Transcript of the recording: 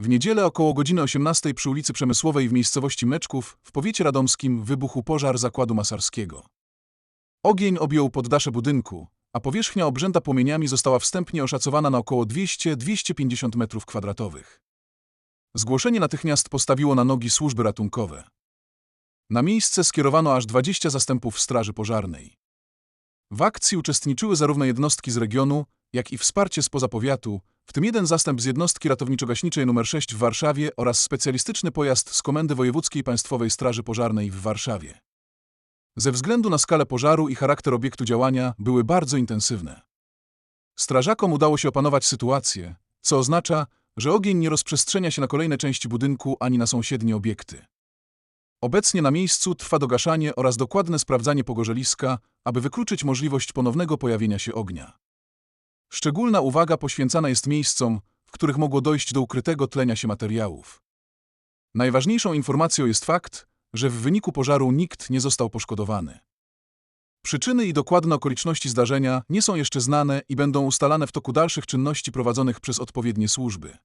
W niedzielę około godziny 18 przy ulicy Przemysłowej w miejscowości Mleczków w powiecie radomskim wybuchł pożar zakładu masarskiego. Ogień objął poddasze budynku, a powierzchnia obrzęta płomieniami została wstępnie oszacowana na około 200-250 m2. Zgłoszenie natychmiast postawiło na nogi służby ratunkowe. Na miejsce skierowano aż 20 zastępów straży pożarnej. W akcji uczestniczyły zarówno jednostki z regionu, jak i wsparcie spoza powiatu, w tym jeden zastęp z jednostki ratowniczo-gaśniczej nr 6 w Warszawie oraz specjalistyczny pojazd z Komendy Wojewódzkiej Państwowej Straży Pożarnej w Warszawie. Ze względu na skalę pożaru i charakter obiektu działania były bardzo intensywne. Strażakom udało się opanować sytuację, co oznacza, że ogień nie rozprzestrzenia się na kolejne części budynku ani na sąsiednie obiekty. Obecnie na miejscu trwa dogaszanie oraz dokładne sprawdzanie pogorzeliska, aby wykluczyć możliwość ponownego pojawienia się ognia. Szczególna uwaga poświęcana jest miejscom, w których mogło dojść do ukrytego tlenia się materiałów. Najważniejszą informacją jest fakt, że w wyniku pożaru nikt nie został poszkodowany. Przyczyny i dokładne okoliczności zdarzenia nie są jeszcze znane i będą ustalane w toku dalszych czynności prowadzonych przez odpowiednie służby.